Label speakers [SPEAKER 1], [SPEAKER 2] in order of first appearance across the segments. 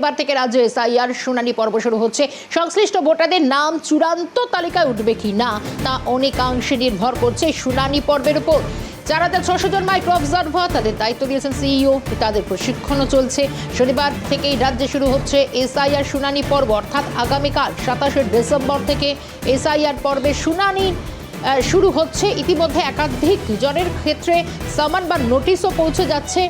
[SPEAKER 1] এবার থেকে রাজ্য এসআইআর শুনানি পর্ব শুরু হচ্ছে। সংশ্লিষ্ট ভোটারদের নাম চূড়ান্ত তালিকায় উঠবে কি না, তা অনেকাংশে নির্ভর করছে শুনানি পর্বের উপর। যারা তার ছশো জন মাইক্রো অবজারভার, তাদের দায়িত্ব দিয়েছেন সিইও, তাদের প্রশিক্ষণও চলছে। শনিবার থেকেই রাজ্যে শুরু হচ্ছে এসআইআর শুনানি পর্ব, অর্থাৎ আগামীকাল সাতাশে ডিসেম্বর থেকে এসআইআর পর্বে শুনানি শুরু হচ্ছে। ইতিমধ্যে একাধিক জনের ক্ষেত্রে সামান বা নোটিশও পৌঁছে যাচ্ছে।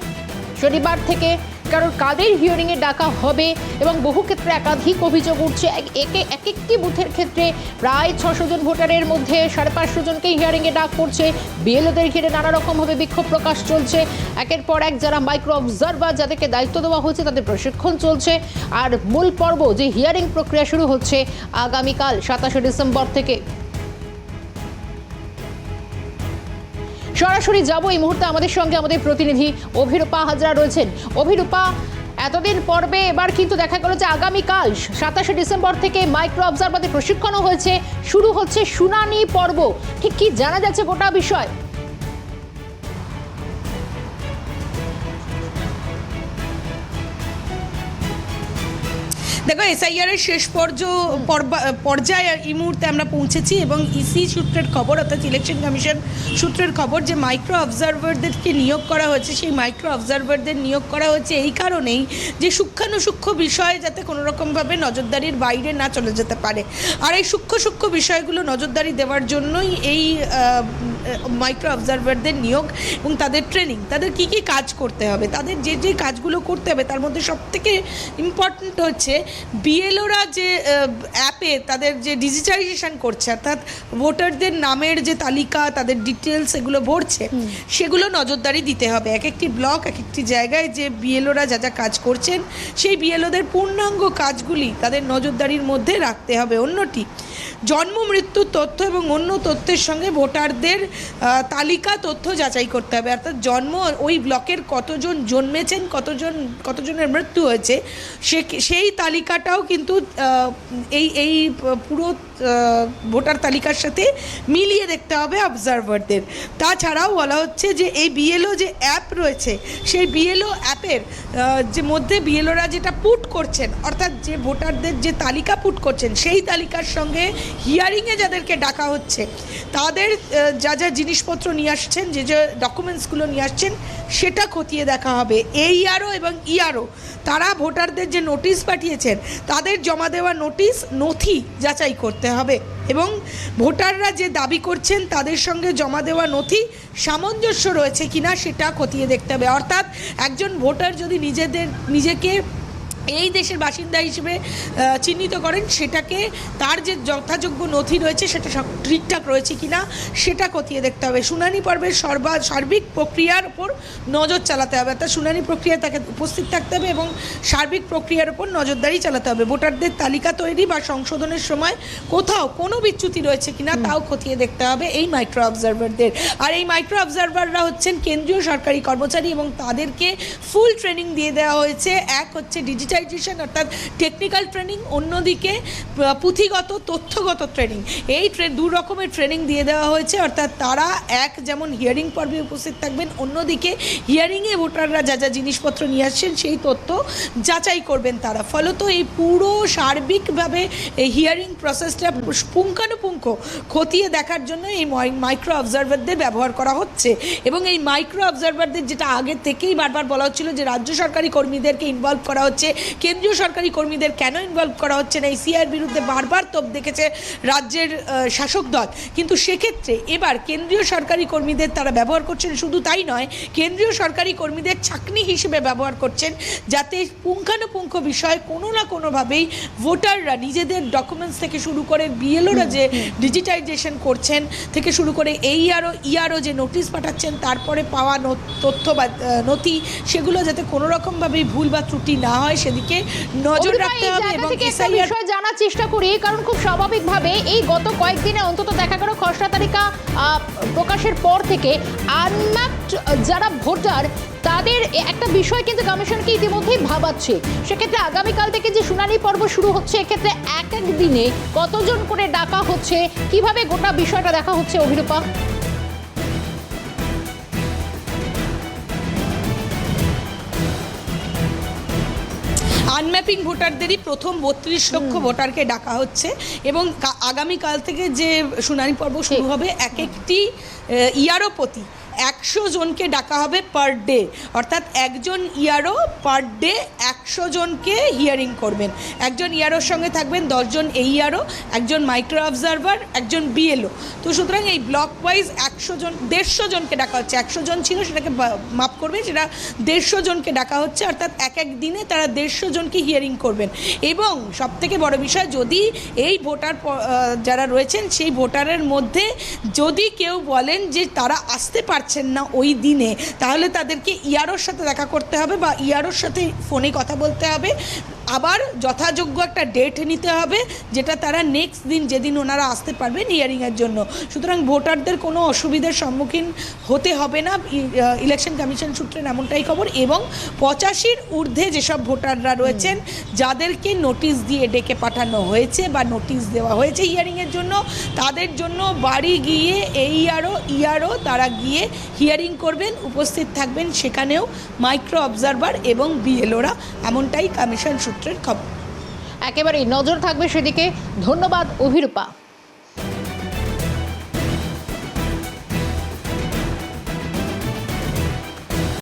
[SPEAKER 1] শনিবার থেকে কারণ কাদের হিয়ারিংয়ে ডাকা হবে এবং বহু ক্ষেত্রে একাধিক অভিযোগ উঠছে। এক- একে এক একটি বুথের ক্ষেত্রে প্রায় ছশো জন ভোটারের মধ্যে সাড়ে পাঁচশো জনকে হিয়ারিংয়ে ডাক পড়ছে। বিএলওদের ঘিরে নানা রকমভাবে বিক্ষোভ প্রকাশ চলছে। একের পর এক যারা মাইক্রো অবজারভার যাদেরকে দায়িত্ব দেওয়া হয়েছে তাদের প্রশিক্ষণ চলছে। আর মূল পর্ব যে হিয়ারিং প্রক্রিয়া শুরু হচ্ছে আগামীকাল সাতাশে ডিসেম্বর থেকে। সরাসরি যাব এই মুহূর্তে আমাদের সঙ্গে আমাদের প্রতিনিধি অভিরূপা হাজরা রয়েছেন। অভিরূপা, এতদিন পর্বে এবার কিন্তু দেখা গেল যে আগামীকাল, সাতাশে ডিসেম্বর থেকে মাইক্রো অবজারভারদের প্রশিক্ষণও হয়েছে, শুরু হচ্ছে শুনানি পর্ব। ঠিক কি জানা যাচ্ছে গোটা বিষয়?
[SPEAKER 2] দেখো এসআইআরের শেষ পর্য পর্যায়ে এই মুহূর্তে আমরা পৌঁছেছি এবং ইসি সূত্রের খবর অর্থাৎ ইলেকশন কমিশন সূত্রের খবর যে মাইক্রো অবজারভারদেরকে নিয়োগ করা হয়েছে, সেই মাইক্রো অবজারভারদের নিয়োগ করা হয়েছে এই কারণেই যে সূক্ষ্মাণুসূক্ষ্ম বিষয় যাতে কোনো রকমভাবে নজরদারির বাইরে না চলে যেতে পারে। আর এই সূক্ষ্ম সূক্ষ্ম বিষয়গুলো নজরদারি দেওয়ার জন্যই এই মাইক্রো অবজারভারদের নিয়োগ এবং তাদের ট্রেনিং তাদের কি কি কাজ করতে হবে, তাদের যে যে কাজগুলো করতে হবে, তার মধ্যে সবথেকে ইম্পর্ট্যান্ট হচ্ছে বিএলওরা যে অ্যাপে তাদের যে ডিজিটাইজেশন করছে অর্থাৎ ভোটারদের নামের যে তালিকা তাদের ডিটেলস এগুলো ভরছে সেগুলো নজরদারি দিতে হবে। এক একটি ব্লক এক একটি জায়গায় যে বিএলওরা যা যা কাজ করছেন সেই বিএলওদের পূর্ণাঙ্গ কাজগুলি তাদের নজরদারির মধ্যে রাখতে হবে। অন্যটি জন্ম মৃত্যুর তথ্য এবং অন্য তথ্যের সঙ্গে ভোটারদের তালিকা তথ্য যাচাই করতে হবে। অর্থাৎ জন্ম ওই ব্লকের কতজন জন্মেছেন কতজন কতজনের মৃত্যু হয়েছে সে সেই তালিকাটাও কিন্তু এই এই পুরো ভোটার তালিকার সাথে মিলিয়ে দেখতে হবে অবজারভারদের তাছাড়াও বলা হচ্ছে যে এই বিএলও যে অ্যাপ রয়েছে, সেই বিএলও অ্যাপের যে মধ্যে বিএলওরা যেটা পুট করছেন, অর্থাৎ যে ভোটারদের যে তালিকা পুট করছেন, সেই তালিকার সঙ্গে হিয়ারিংয়ে যাদেরকে ডাকা হচ্ছে, তাদের যা যা জিনিসপত্র নিয়ে আসছেন, যে যে ডকুমেন্টসগুলো নিয়ে আসছেন, সেটা খতিয়ে দেখা হবে। এই আরও এবং ইআরও তারা ভোটারদের যে নোটিশ পাঠিয়েছেন, তাদের জমা দেওয়া নোটিশ নথি যাচাই করতে হবে। এবং ভোটাররা যে দাবি করছেন, তাদের সঙ্গে জমা দেওয়া নথি সামঞ্জস্য রয়েছে কিনা সেটা খতিয়ে দেখতে হবে। অর্থাৎ একজন ভোটার যদি নিজেদের, নিজেকে এই দেশের বাসিন্দা হিসেবে চিহ্নিত করেন সেটাকে তার যে যথাযোগ্য নথি রয়েছে সেটা সব ঠিকঠাক রয়েছে কি না সেটা খতিয়ে দেখতে হবে। শুনানি পর্বের সর্বা সার্বিক প্রক্রিয়ার উপর নজর চালাতে হবে। অর্থাৎ শুনানি প্রক্রিয়ায় তাকে উপস্থিত থাকতে হবে এবং সার্বিক প্রক্রিয়ার উপর নজরদারি চালাতে হবে। ভোটারদের তালিকা তৈরি বা সংশোধনের সময় কোথাও কোনো বিচ্যুতি রয়েছে কিনা তাও খতিয়ে দেখতে হবে এই মাইক্রো অবজারভারদের আর এই মাইক্রো অবজারভাররা হচ্ছেন কেন্দ্রীয় সরকারি কর্মচারী এবং তাদেরকে ফুল ট্রেনিং দিয়ে দেওয়া হয়েছে। এক হচ্ছে ডিজিটাইজেশন অর্থাৎ টেকনিক্যাল ট্রেনিং অন্যদিকে পুঁথিগত, তথ্যগত ট্রেনিং এই দু রকমের ট্রেনিং দিয়ে দেওয়া হয়েছে, অর্থাৎ তারা এক যেমন হিয়ারিং পর্বে উপস্থিত থাকবেন, অন্যদিকে হিয়ারিংয়ে ভোটাররা যা যা জিনিসপত্র নিয়ে আসছেন, সেই তথ্য যাচাই করবেন তারা। ফলত এই পুরো সার্বিকভাবে এই হিয়ারিং প্রসেসটা পুঙ্খানুপুঙ্খ খতিয়ে দেখার জন্য এই মাইক্রো অবজারভারদের ব্যবহার করা হচ্ছে। এবং এই মাইক্রো অবজারভারদের যেটা আগে থেকেই বারবার বলা হচ্ছিল যে, রাজ্য সরকারি কর্মীদেরকে ইনভলভ করা হচ্ছে কেন্দ্রীয় সরকারি কর্মীদের কেন ইনভলভ করা হচ্ছে না? এই সিআইয়ের বিরুদ্ধে বারবার তোপ দেখেছে রাজ্যের শাসক দল। কিন্তু সেক্ষেত্রে এবার কেন্দ্রীয় সরকারি কর্মীদের তারা ব্যবহার করছেন, শুধু তাই নয়, কেন্দ্রীয় সরকারি কর্মীদের চাকনি হিসেবে ব্যবহার করছেন, যাতে পুঙ্খানুপুঙ্খ বিষয় কোনো না কোনোভাবেই ভোটাররা নিজেদের ডকুমেন্টস থেকে শুরু করে বিএলওরা যে ডিজিটাইজেশন করছেন, থেকে শুরু করে এই আরও ইআরও যে নোটিশ পাঠাচ্ছেন, তারপরে পাওয়া তথ্য বা নথি, সেগুলো যাতে কোনো রকমভাবেই ভুল বা ত্রুটি না হয় সেদিকে নজর রাখতে হবে এবং এসআইআর
[SPEAKER 1] বিষয় জানার চেষ্টা করি কারণ খুব স্বাভাবিকভাবে এই গত কয়েকদিনে অন্তত দেখা গেল খসড়া তালিকা প্রকাশের পর থেকে আনম্যাপড যারা ভোটার তাদের একটা বিষয় কিন্তু কমিশনকে ইতিমধ্যেই ভাবাচ্ছে। সেক্ষেত্রে আগামীকাল থেকে যে শুনানি পর্ব শুরু হচ্ছে এক্ষেত্রে এক এক দিনে কতজন করে ডাকা হচ্ছে কীভাবে গোটা বিষয়টা দেখা হচ্ছে অভিরূপা?
[SPEAKER 2] আনম্যাপিং ভোটারদেরই প্রথম বত্রিশ লক্ষ ভোটারকে ডাকা হচ্ছে এবং আগামীকাল থেকে যে শুনানি পর্ব শুরু হবে এক একটি ইয়ারও প্রতি। একশো জনকে ডাকা হবে পার ডে। অর্থাৎ একজন ইয়ারও পার ডে একশো জনকে হিয়ারিং করবেন। একজন ইয়ারোর সঙ্গে থাকবেন দশজন এই ইয়ারও, একজন মাইক্রো অবজারভার, একজন বিএলও। তো সুতরাং এই ব্লক ওয়াইজ একশো জন, দেড়শো জনকে ডাকা হচ্ছে। একশো জন ছিল, সেটাকে মাপ করবে সেটা দেড়শো জনকে ডাকা হচ্ছে, অর্থাৎ এক এক দিনে তারা দেড়শো জনকে হিয়ারিং করবেন। এবং সবথেকে বড় বিষয়, যদি এই ভোটার যারা রয়েছেন, সেই ভোটারের মধ্যে যদি কেউ বলেন যে তারা আসতে পারছেন না ওই দিনে, তাহলে তাদেরকে ইয়ারোর সাথে দেখা করতে হবে বা ইয়ারোর সাথে ফোনে কথা বলতে হবে। আবার যথাযোগ্য একটা ডেট নিতে হবে, যেটা তারা নেক্সট দিন যেদিন ওনারা আসতে পারবেন হিয়ারিংয়ের জন্য। সুতরাং ভোটারদের কোনো অসুবিধার সম্মুখীন হতে হবে না ইলেকশন কমিশন সূত্রে এমনটাই খবর। এবং পঁচাশির ঊর্ধ্বে যেসব ভোটাররা রয়েছেন, যাদেরকে নোটিশ দিয়ে ডেকে পাঠানো হয়েছে বা নোটিশ দেওয়া হয়েছে হিয়ারিংয়ের জন্য, তাদের জন্য বাড়ি গিয়ে এই ইয়ারও ইয়ারও তারা গিয়ে হিয়ারিং করবেন, উপস্থিত থাকবেন, সেখানেও মাইক্রো অবজারভার এবং বিএলওরা এমনটাই কমিশন সূত্রের খবর।
[SPEAKER 1] একেবারেই নজর থাকবে সেদিকে। ধন্যবাদ অভিরূপা।